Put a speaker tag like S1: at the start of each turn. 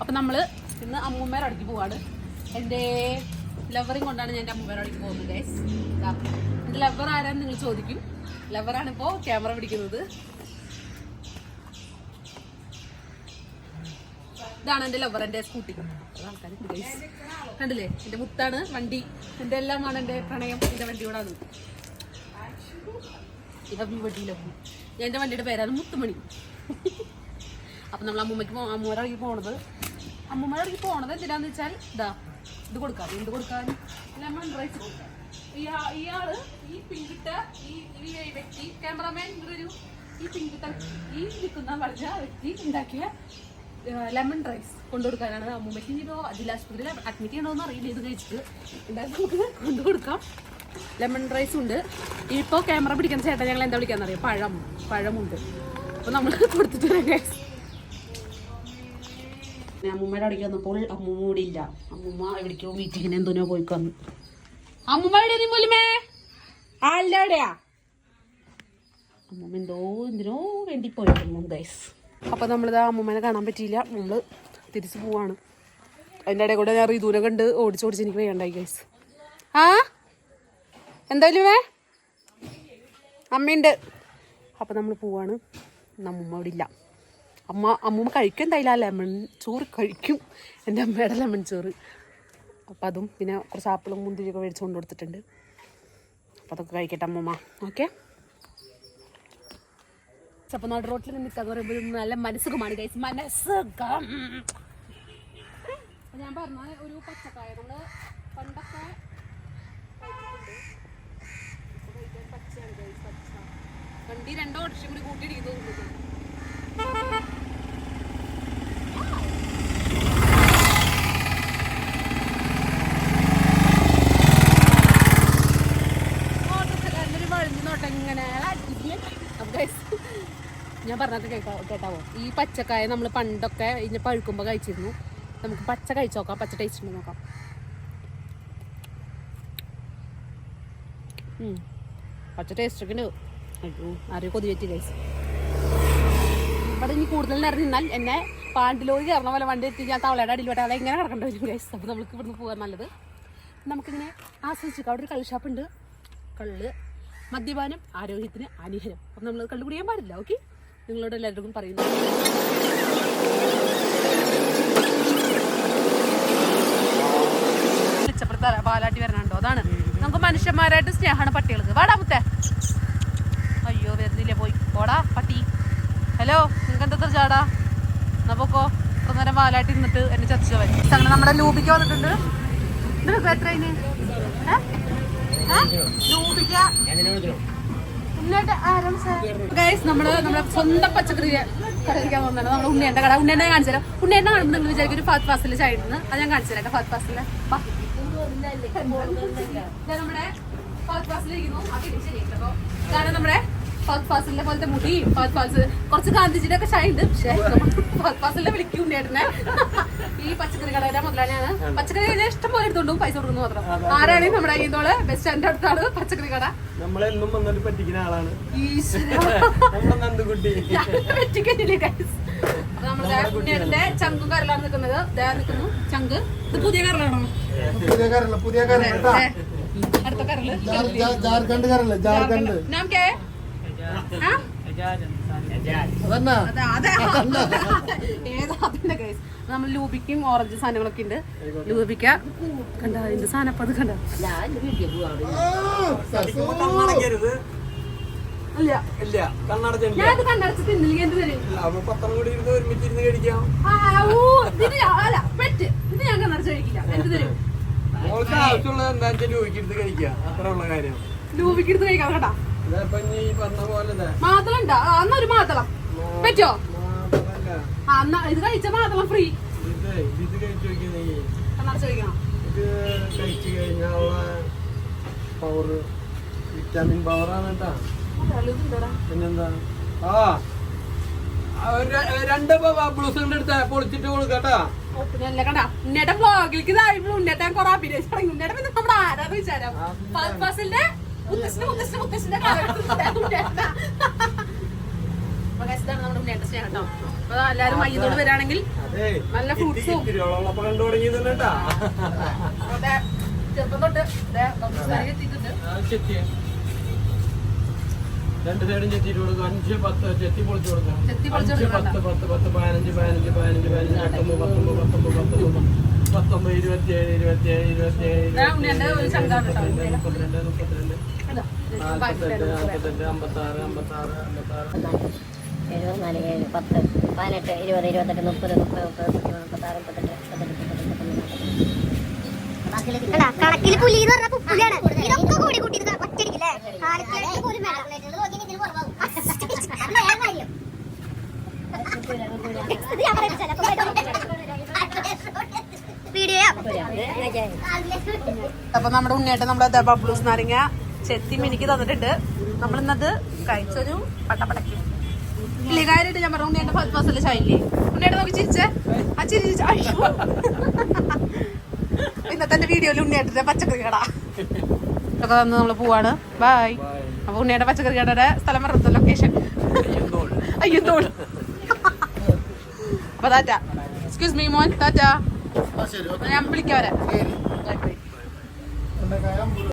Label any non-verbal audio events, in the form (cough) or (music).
S1: അപ്പൊ നമ്മൾ ഇന്ന് അമ്മൂമ്മേടെ അടുക്കി പോവാണ്. എന്റെ ലവറും കൊണ്ടാണ് ഞാൻ എന്റെ അമ്മൂമ്മേടെ അടുക്കി പോകുന്നത് ഗൈസ് എന്റെ ലവർ ആരാന്ന് നിങ്ങൾ ചോദിക്കും. ലവറാണ് ഇപ്പോ ക്യാമറ പിടിക്കുന്നത്. ഇതാണ് എന്റെ ലവർ എന്റെ സ്കൂട്ടി കണ്ടില്ലേ? എന്റെ മുത്താണ് വണ്ടി. എന്റെ എല്ലാമാണ് എന്റെ പ്രണയം. എന്റെ വണ്ടിയോടാണ് ഇവ വണ്ടിയിലോ ഞാൻ എന്റെ വണ്ടിയുടെ പേരാണ് മുത്തുമണി. അപ്പൊ നമ്മൾ അമ്മൂമ്മയ്ക്ക് അമ്മൂരാക്കി പോണത്. അമ്മൂമ്മയുടെ അടുക്ക് പോണത് എന്തിനാന്ന് വെച്ചാൽ ഇതാ ഇത് കൊടുക്കാം. എന്ത് കൊടുക്കാൻ? ലെമൺ റൈസ് കൊടുക്കാം. ഇയാ- ഇയാൾ ഈ പിങ്കിട്ട ഈ വ്യക്തി ക്യാമറമാൻ ഒരു ഈ പിങ്കിട്ട ഈ നിൽക്കുന്ന പറഞ്ഞ വ്യക്തി ഉണ്ടാക്കിയ ലെമൺ റൈസ് കൊണ്ടുകൊടുക്കാനാണ് അമ്മൂമ്മയ്ക്ക് ഇനിയിപ്പോ ജില്ലാശുപത്രിയിൽ അഡ്മിറ്റ് ചെയ്യണമെന്ന് അറിയില്ല. ഇത് കഴിച്ചിട്ട് എന്തായാലും നമുക്ക് കൊണ്ടുകൊടുക്കാം ലെമൺ റൈസ് ഉണ്ട്. ഇപ്പോൾ ക്യാമറ പിടിക്കുന്ന ചേട്ടൻ ഞങ്ങൾ എന്താ വിളിക്കാന്നറിയാം പഴം. പഴമുണ്ട്. അപ്പോൾ നമ്മൾ കൊടുത്തിട്ട് അമ്മൂമ്മയുടെ അടിക്ക് വന്നപ്പോൾ അമ്മൂമ്മ ഇവിടെ ഇല്ല. അമ്മൂമ്മ എവിടേക്കോ മീറ്റിങ്ങിന് എന്തോനോ പോയി വന്നു. അമ്മൂമ്മ നീ അമ്മൂമ്മ എന്തോ എന്തിനോ വേണ്ടി പോയിരുന്നു ഗൈസ് അപ്പൊ നമ്മളിത് അമ്മൂമ്മനെ കാണാൻ പറ്റിയില്ല. നമ്മൾ തിരിച്ചു പോവാണ്. അതിന്റെ ഇടയിൽ കൂടെ ഞാൻ റിതുവിനെ കണ്ട് ഓടിച്ചോടിച്ച് എനിക്ക് വേണ്ടായി ഗൈസ് ആ? എന്തായാലും വേ അമ്മയുണ്ട്. അപ്പം നമ്മൾ പോവാണ്. നമ്മ അവിടെ ഇല്ല. അമ്മ അമ്മൂമ്മ കഴിക്കും എന്തായാലും ആ ലെമൺ ചോറ് കഴിക്കും. എന്റെ അമ്മയുടെ ലെമൺ ചോറ്. അപ്പം അതും പിന്നെ കുറച്ച് ആപ്പിളും മുന്തിരിയൊക്കെ മേടിച്ച് കൊണ്ട് കൊടുത്തിട്ടുണ്ട് അപ്പം അതൊക്കെ കഴിക്കട്ടെ അമ്മൂമ്മ. ഓക്കെ? ചപ്പ നാട് റോട്ടിൽ നിൽക്കാന്ന് പറയുമ്പോൾ നല്ല മനസ്സുഖമാണ് കഴിച്ച് മനസ്സുഖം. ഞാൻ പറഞ്ഞ ഒരു പച്ചക്കായ നമ്മൾ പണ്ടൊക്കെ. വണ്ടി രണ്ടോ വർഷം കൂടി കൂട്ടിയിടിക്കുന്നു ഞാൻ പറഞ്ഞത് കേൾക്കാ കേട്ടാവോ ഈ പച്ചക്കായ നമ്മൾ പണ്ടൊക്കെ ഇനി പഴുക്കുമ്പോൾ കഴിച്ചിരുന്നു. നമുക്ക് പച്ച കഴിച്ചു നോക്കാം. പച്ച ടേസ്റ്റ് നോക്കാം. പച്ച ടേസ്റ്റ് ഒക്കെ ഉണ്ട്. അയ്യോ ആരെയും കൊതി പറ്റി കഴിച്ചു ഇവിടെ ഇനി കൂടുതൽ നേരം നിന്നാൽ എന്നെ പാണ്ടിലോയി കയറണ പോലെ വണ്ടി എത്തി ഞാൻ തവളയുടെ അടിയിൽ വിട്ടാൽ എങ്ങനെ കിടക്കേണ്ടി വരും ഗൈസ് അപ്പോൾ നമുക്ക് ഇവിടുന്ന് പോകാൻ നല്ലത്. നമുക്കിങ്ങനെ ആസ്വദിച്ചു അവിടെ ഒരു കള്ള് ഷാപ്പുണ്ട് കള്ള് മദ്യപാനം ആരോഗ്യത്തിന് അനിഹരം. അപ്പം നമ്മൾ കള്ളു കുടിക്കാൻ പാടില്ല ഓക്കെ നിങ്ങളോട് എല്ലാവർക്കും പറയുന്നു. ബാലാട്ടി വരണുണ്ടോ? അതാണ്. നമുക്ക് മനുഷ്യന്മാരായിട്ട് സ്നേഹമാണ് പട്ടികൾക്ക്. വാടാ മുത്തേ. അയ്യോ വരുന്നില്ലേ പോയി. പോടാ പട്ടി. ഹലോ നിങ്ങൾക്ക് എന്താ ചാടാ? എന്നാ പോക്കോ. നേരം പാലാട്ടി നിന്നിട്ട് എന്നെ ചർച്ച അങ്ങനെ നമ്മുടെ ലൂബിക്ക് വന്നിട്ടുണ്ട്. നിനക്ക് എത്ര? ലൂബിക്ക? ഗൈസ് നമ്മൾ നമ്മുടെ സ്വന്തം പച്ചക്കറി കടയിക്കാൻ പോകുന്നത് നമ്മുടെ ഉണ്ണേന്റെ കട. ഉണ്ണേനെ കാണിച്ചു തരാം. ഉണ്ണിയനെ കാണുമ്പോൾ നിങ്ങൾ വിചാരിക്കും ഒരു ഫാസ്റ്റ് ഫാസ്റ്റിലെ ചായിരുന്നു അത് ഞാൻ കാണിച്ചു തരാം ഫാത്ത് ഫാസ്റ്റിലെ നമ്മുടെ ഫാസ്റ്റ് ഫാസ്റ്റിലിരിക്കുന്നു കാരണം നമ്മുടെ ഫാസ്റ്റ് ഫാസിലിനെ പോലത്തെ മുടി ഫഹദ് ഫാസിൽ കുറച്ച് ഗാന്ധിജിയുടെ ഒക്കെ ഷൈ ഉണ്ട്. പക്ഷേ ഫഹദ് ഫാസിലെ വിളിക്കും ഉണ്ണിയേട്ടനെ ഈ പച്ചക്കറി കടയുടെ മുതലാണ് പച്ചക്കറി കഴിഞ്ഞാൽ ഇഷ്ടം പോലെ എടുത്തോണ്ട് പൈസ കൊടുക്കുന്നു മാത്രം. ആരാണ് നമ്മുടെ കയ്യിൽ ബസ് സ്റ്റാൻഡ് അടുത്താണ് പച്ചക്കറി കട?
S2: നമ്മളെന്നും വന്നിട്ട് പറ്റിക്കുന്ന ആളാണ്. (laughs) നമ്മുടെ
S1: ഉണ്ണിയുടെ ചങ്കും കരലാണ് നിൽക്കുന്നത്. ദേ നിൽക്കുന്നു. ചങ്ക്. ഇത് പുതിയ കരലാണോ
S3: പുതിയ കരല പുതിയ
S1: കരല
S3: അടുത്ത ജാർഖണ്ഡ് കരൽ ജാർഖണ്ഡ്.
S1: നാം നമ്മൾ ലൂബിക്കും ഓറഞ്ച് സാധനങ്ങളൊക്കെ ഉണ്ട്. ലൂബിക്ക കണ്ട? അതിന്റെ സാധനം അപ്പൊ അത് കണ്ട? തിന്നില്ലെങ്കിൽ എന്ത് തരും ഞാൻ- അല്ല പെറ്റ്. ഇത് ഞാൻ കണ്ണടച്ച് കഴിക്കില്ല. എന്ത് തരും
S2: മോൾക്ക് ആവശ്യമുള്ളത് എന്താ വെച്ചാൽ ചോദിക്കരുത് കഴിക്കാം. അത്ര ഉള്ള കാര്യം.
S1: ലൂബിക്ക് എടുത്ത് കഴിക്കാം കേട്ടാ. മാതളം ഉണ്ടോ അന്നൊരു മാതളം. പറ്റോ? ആ എന്നാ ഇത് കഴിച്ച മാതളം ഫ്രീ.
S2: ഇത് കഴിച്ചു കഴിഞ്ഞാലുള്ള പവർ വിറ്റാമിൻ പവറാണ് കേട്ടാ. പിന്നെന്താ? ആ രണ്ട് ബ്ലൂസ് കൊണ്ട് പൊളിച്ചിട്ട് കൊടുക്കട്ടാ
S1: ഉണ്ണേട്ടൻ വ്ളോഗിലേക്ക് ഇതായപ്പോൾ ഉണ്ണേട്ടൻ കുറെ അഭിനയിച്ചു തുടങ്ങി. പിന്നെ നമ്മുടെ ആരാധന വിചാരം? ഫസ്റ്റ് മുത്തശ്ശന്റെ ഉണ്ണേട്ടനാ. അപ്പൊ guys, ഇതാണ് നമ്മുടെ ഉണ്ണിയേട്ടൻ സ്നേഹം കേട്ടോ. അപ്പൊ എല്ലാരും മയ്യത്തോട് വരാണെങ്കിൽ
S2: അതെ
S1: നല്ല ഫ്രൂട്ട്സും ചെറുപ്പം തൊട്ട്
S2: രണ്ട് സൈഡും ചെത്തിയിട്ട് കൊടുക്കും. അഞ്ച് പത്ത് ചെത്തി പൊളിച്ചു കൊടുക്കാം. അഞ്ച്. പത്ത് പത്ത് പത്ത് പതിനഞ്ച് പതിനഞ്ച് പതിനഞ്ച് പതിനഞ്ച് പത്തൊമ്പത് പത്തൊമ്പത് പത്തൊമ്പത് പത്തൊമ്പത്. പത്തൊമ്പത് ഇരുപത്തിയേഴ് ഇരുപത്തിയേഴ് ഇരുപത്തിയേഴ് മുപ്പത്തിരണ്ട് മുപ്പത്തിരണ്ട് നാൽപ്പത്തെട്ട് നാൽപ്പത്തെട്ട് അമ്പത്താറ് അമ്പത്താറ് അമ്പത്താറ്.
S4: എഴുപത്തിനാല് ഏഴ് പത്ത് പതിനെട്ട് ഇരുപത് ഇരുപത്തെട്ട് മുപ്പത് മുപ്പത് മുപ്പത് മുപ്പത്തിമൂന്ന് മുപ്പത്താറ് മുപ്പത്തെട്ട്
S5: കണക്കിൽ പുലി എന്ന് പറഞ്ഞാൽ പുലിയാണ്. ഇതൊക്കെ കൂടി കൂട്ടി ഇത് ഒറ്റയടിക്കല്ലേ കാലത്തിലേക്ക് പോലും വേണ്ട. അത് വേറെ കാര്യം. ഇത് ഞാൻ പറയുന്നത് ചിലപ്പോ വീഡിയോ
S1: അപ്പൊ നമ്മുടെ ഉണ്ണിയായിട്ട് നമ്മുടെ ബബ്ലൂസ് നാരങ്ങ ചെത്തി മിനിക്ക് തന്നിട്ടുണ്ട്. നമ്മൾ ഇന്നത് കഴിച്ചൊരു പട്ടപ്പടക്കും. ഇല്ലേ കാര്യമായിട്ട് ഞാൻ പറഞ്ഞു ഉണ്ണിയായിട്ട് ഫസ്റ്റ് മസാല ചായല്ലേ? ഉണ്ണിയേട്ടൻ നോക്കി ചിരിച്ചേ. ആ ചിരി അയ്യോ. ഇന്നത്തെ എന്റെ വീഡിയോയിൽ ഉണ്ണിയേട്ടന്റെ പച്ചക്കറി കട. ഇതൊക്കെ തന്ന് നമ്മൾ പോവാണ്. ബായ് അപ്പൊ ഉണ്ണിയുടെ പച്ചക്കറി കടയുടെ സ്ഥലം പറഞ്ഞ ലൊക്കേഷൻ അയ്യോ തോൾ അപ്പൊ താറ്റ എക്സ്ക്യൂസ് മീ മോൻ. താറ്റ ഞാൻ വിളിക്കാം വരാം